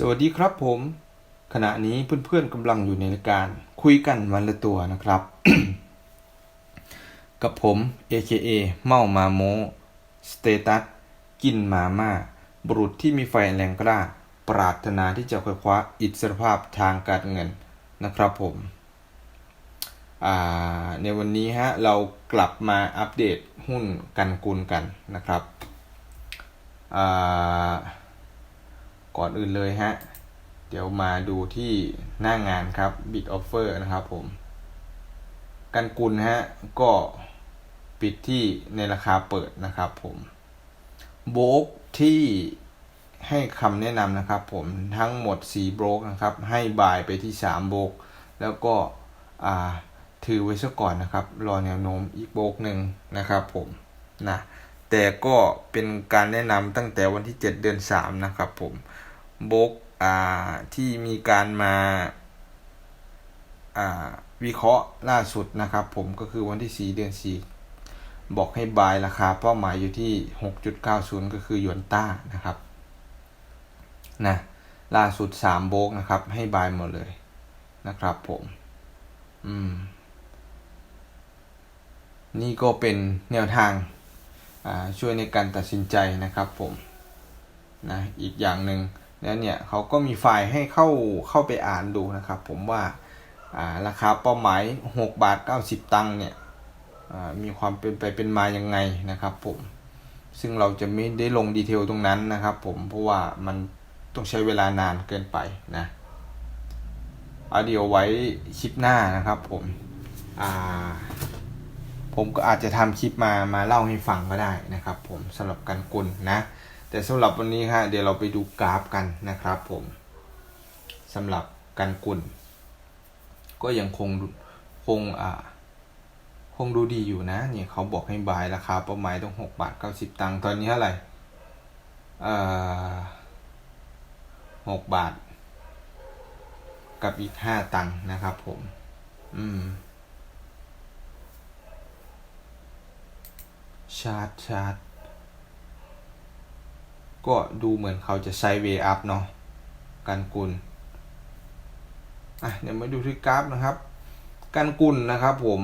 สวัสดีครับผม ขณะนี้เพื่อนๆกำลังอยู่ในรายการคุยกันวันละตัวนะครับ กับผม AKA เมามาโมสเตตัสกินมาม่าบุรุษที่มีไฟแรงกล้า ปรารถนาที่จะคว้าคว้าอิสรภาพทางการเงินนะครับผมในวันนี้ฮะเรากลับมาอัปเดตหุ้นกันกุลกันนะครับอ่า ก่อนอื่นเลยฮะ เดี๋ยวมาดูที่หน้างานครับ Bid Offer นะครับผม กันกุลฮะ ก็ปิดที่ในราคาเปิดนะครับผมโบกที่ให้คำแนะนำนะครับผมทั้งหมด 4 โบรกนะครับ ให้บายไปที่ 3 โบรกแล้วก็ถือไว้ซะก่อนนะครับ รอแนวโน้มอีกโบรกหนึ่งนะครับผมนะแต่ก็เป็นการแนะนำตั้งแต่วันที่ 7 เดือน 3 นะครับผม บกอ่าที่มีการมาอ่าวิเคราะห์ล่าสุดนะครับ ผมก็คือวันที่ 4 เดือน 4 บอกให้บายราคาเป้าหมายอยู่ที่ 6.90 ก็คือหยวนต้านะครับนะล่าสุด 3 โบกนะครับ ให้บายหมดเลยนะครับผม อืม นี่ก็เป็นแนวทางช่วยในการตัดสินใจนะครับผมนะอีกอย่างหนึ่ง แล้วเนี่ยเขาก็มีไฟล์ให้เข้าเข้าไปอ่านดูนะครับ ผมว่าราคาเป้าหมาย 6 บาท 90 ตังค์เนี่ยมีความเป็นไปเป็นมายังไงนะครับผมซึ่งเราจะไม่ได้ลงดีเทลตรงนั้นนะครับผมเพราะว่ามันต้องใช้เวลานานเกินไปนะเอาเดี๋ยวไว้คลิปหน้านะครับผมผมก็อาจจะทำคลิปมามาเล่าให้ฟังก็ได้นะครับผมสำหรับการกุลนะ แต่สำหรับวันนี้ฮะเดี๋ยวเราไปดูกราฟกันนะครับผมสำหรับการกุลก็ยังคงคงอ่าคงดูดีอยู่นะเนี่ยเขาบอกให้บายราคาเป้าหมายต้องหกบาทเก้าสิบตังค์ตอนนี้เท่าไหร่อ่าหกบาท กับอีกห้าตังค์นะครับผม อืมชาร์จชาร์จ ก็ดูเหมือนเขาจะไซเวย์อัพเนาะกันกุลอะเดี๋ยวมาดูที่กราฟนะครับ กันกุลนะครับผม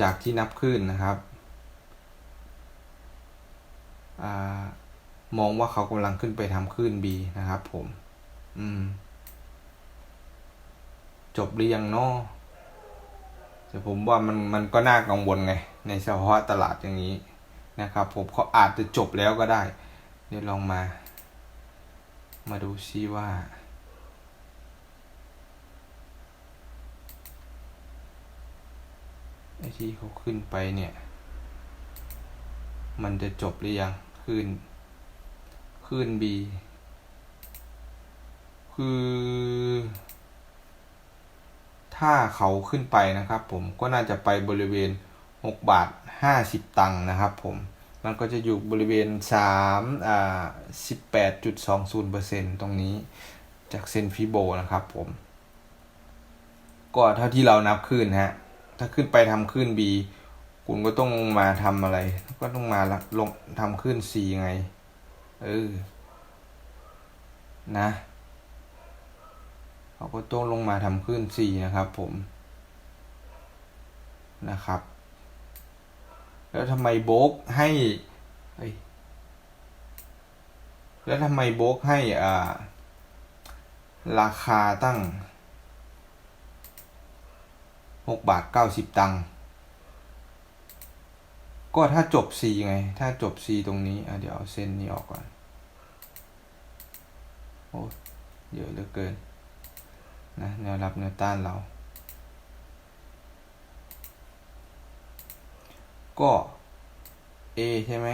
จากที่นับขึ้นนะครับอมองว่าเขากำลังขึ้นไปทำขึ้น B นะครับผม อืม จบหรือยังเนาะ แต่ผมว่ามันมันก็น่ากังวลไง ในสภาวะตลาดอย่างนี้นะครับ ผมเขาอาจจะจบแล้วก็ได้ เดี๋ยวลองมา มาดูซิว่า ไอที่เขาขึ้นไปเนี่ย มันจะจบหรือยังขึ้นขึ้น B คือ ถ้าเขาขึ้นไปนะครับผมก็น่าจะไปบริเวณ 6 บาท 50 ตังค์นะครับผมมันก็จะอยู่บริเวณ3อ่า18.20%ตรงนี้จากเซนฟิโบนะครับผม ก็เท่าที่เรานับขึ้นฮะ ถ้าขึ้นไปทำขึ้น B คุณก็ต้องมาทำอะไร ก็ต้องมาลงทำขึ้น C ไง เออ นะ ก็ต้องลงมาทำขึ้น C นะครับผมนะครับ แล้วทำไมโบกให้แล้วทำไมโบกให้อ่าราคาตั้งหกบาทเก้าสิบตังค์ก็ถ้าจบ C ไง ถ้าจบ C ตรงนี้อะเดี๋ยวเอาเส้นนี้ออกก่อน โอ้เยอะเหลือเกิน นะแนวรับแนวต้านเรา ก็ A ใช่ไหม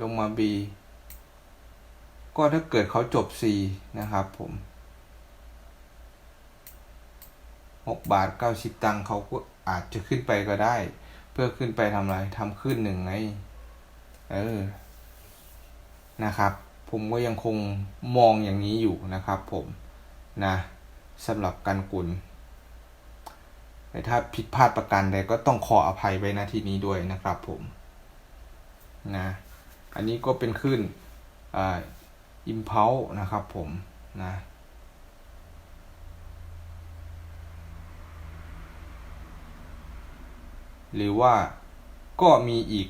ลงมา B ก็ถ้าเกิดเขาจบ C นะครับผม 6 บาท 90 ตังค์เขาก็อาจจะขึ้นไปก็ได้ เพื่อขึ้นไปทำอะไรทำขึ้นหนึ่งไง เออ นะครับ ผมก็ยังคงมองอย่างนี้อยู่นะครับผมนะ สำหรับการกุลแต่ถ้าผิดพลาดประการใดก็ต้องขออภัยไว้ณที่นี้ด้วยนะครับผมนะอันนี้ก็เป็นคลื่นอิมเพลนะครับผมนะหรือว่าก็มีอีก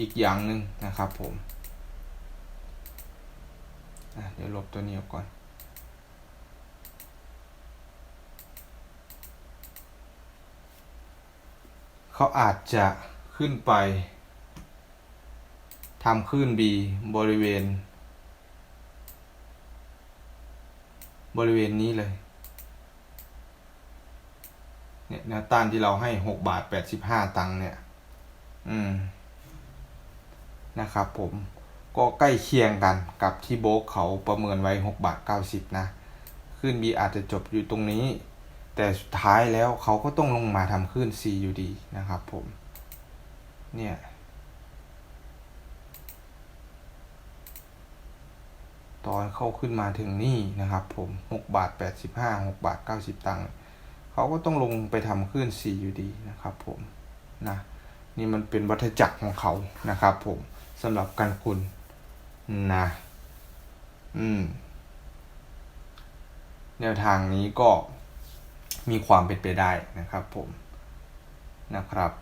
อีกอย่างหนึ่งนะครับผม เดี๋ยวลบตัวนี้ออกก่อน เขาอาจจะขึ้นไปทำคลื่น B บริเวณ บริเวณนี้เลย เนี่ยแนวต้านที่เราให้หกบาทแปดสิบห้าตังค์เนี่ย อืม นะครับผม ก็ใกล้เคียงกันกับที่โบกเขาประเมินไว้หกบาทเก้าสิบนะ ขึ้น B อาจจะจบอยู่ตรงนี้ แต่สุดท้ายแล้วเขาก็ต้องลงมาทำขึ้น C อยู่ดีนะครับผม เนี่ย ตอนเข้าขึ้นมาถึงนี่นะครับผม 6 บาท 85 6 บาท 90 ตังค์เขาก็ต้องลงไปทำขึ้น C อยู่ดีนะครับผม นะ นี่มันเป็นวัฏจักรของเขานะครับผมสำหรับการคุณ นะอืม แนวทางนี้ก็มีความเป็นไปได้นะครับผมนะครับ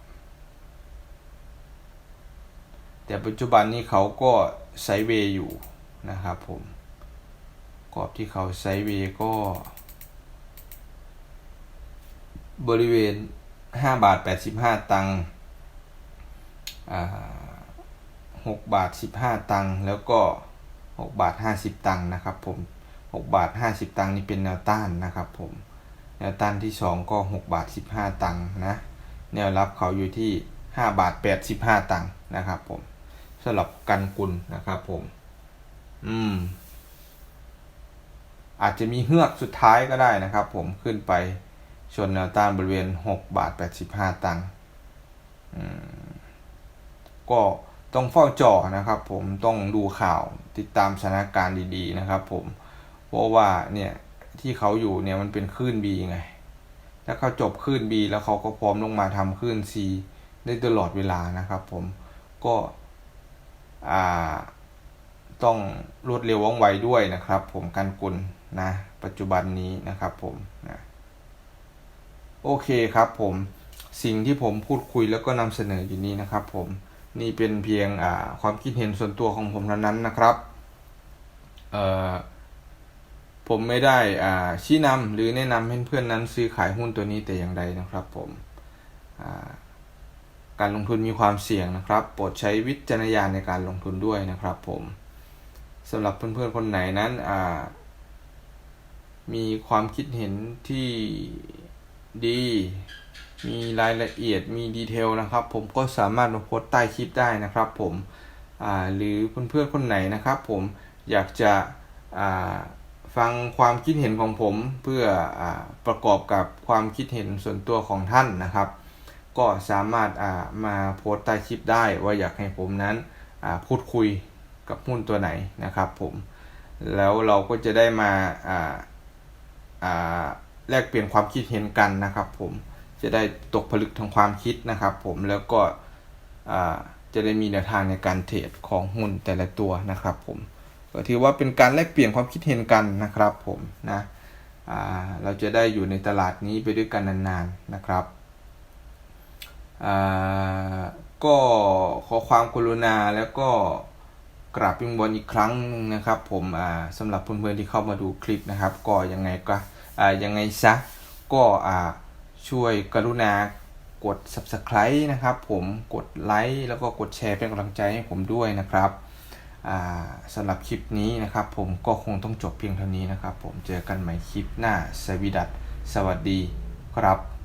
แต่ปัจจุบันนี้เขาก็ไซเวย์อยู่นะครับผมกรอบที่เขาไซเวย์ก็ บริเวณ 5 บาท 85 ตังค์อ่า 6 บาท 15 ตังค์แล้วก็ 6 บาท 50 ตังค์นะครับผม 6 บาท 50 ตังค์นี่เป็นแนวต้านนะครับผม แนวต้านที่ 2 ก็ 6 บาท 15 ตังค์นะ แนวรับเขาอยู่ที่ 5 บาท 85 ตังค์นะครับผมสำหรับกันกุลนะครับผม อืม อาจจะมีเฮือกสุดท้ายก็ได้นะครับผมขึ้นไปชนแนวต้านบริเวณ 6 บาท 85 ตังค์อืมก็ ต้องเฝ้าจอนะครับ ผมต้องดูข่าวติดตามสถานการณ์ดีๆนะครับ ผมเพราะว่าเนี่ยที่เขาอยู่เนี่ยมันเป็นคลื่น B ไง ถ้าเขาจบคลื่น B แล้วเขาก็พร้อมลงมาทำคลื่น C ได้ตลอดเวลานะครับ ผมก็อ่าต้องรวดเร็วว่องไวด้วยนะครับ ผมการกุลนะปัจจุบันนี้นะครับ ผมนะโอเคครับ ผมสิ่งที่ผมพูดคุยแล้วก็นำเสนออยู่นี้นะครับ ผม นี่เป็นเพียงความคิดเห็นส่วนตัวของผมเท่านั้นนะครับ ผมไม่ได้ชี้นำหรือแนะนำให้เพื่อนนั้นซื้อขายหุ้นตัวนี้แต่อย่างใดนะครับผมการลงทุนมีความเสี่ยงนะครับ โปรดใช้วิจารณญาณในการลงทุนด้วยนะครับผมสำหรับเพื่อนๆคนไหนนั้นมีความคิดเห็นที่ดี มีรายละเอียดมีดีเทลนะครับ ผมก็สามารถมาโพสต์ใต้คลิปได้นะครับผมอ่าหรือเพื่อนๆคนไหนนะครับ ผมอยากจะอ่าฟังความคิดเห็นของผมเพื่ออาประกอบกับความคิดเห็นส่วนตัวของท่านนะครับ ก็สามารถอ่ามาโพสต์ใต้คลิปได้ว่าอยากให้ผมนั้นอ่าพูดคุยกับหุ้นตัวไหนนะครับผมแล้วเราก็จะได้มาอ่าอ่าแลกเปลี่ยนความคิดเห็นกันนะครับผม จะได้ตกผลึกทางความคิดนะครับ ผมแล้วก็จะได้มีแนวทางในการเทรดของหุ้นแต่ละตัวนะครับ ผมก็ถือว่าเป็นการแลกเปลี่ยนความคิดเห็นกันนะครับ ผมนะเราจะได้อยู่ในตลาดนี้ไปด้วยกันนานๆนะครับก็ขอความกรุณาแล้วก็กราบวิงบอลอีกครั้งนะครับ ผมสำหรับเพื่อนๆที่เข้ามาดูคลิปนะครับ ก็ยังไงก็ยังไงซะก็อ่า ช่วยกรุณากด subscribe นะครับผมกดไลค์แล้วก็กดแชร์เป็นกำลังใจให้ผมด้วยนะครับสำหรับคลิปนี้นะครับผมก็คงต้องจบเพียงเท่านี้นะครับ ผมเจอกันใหม่คลิปหน้าสวีดัตสวัสดีครับ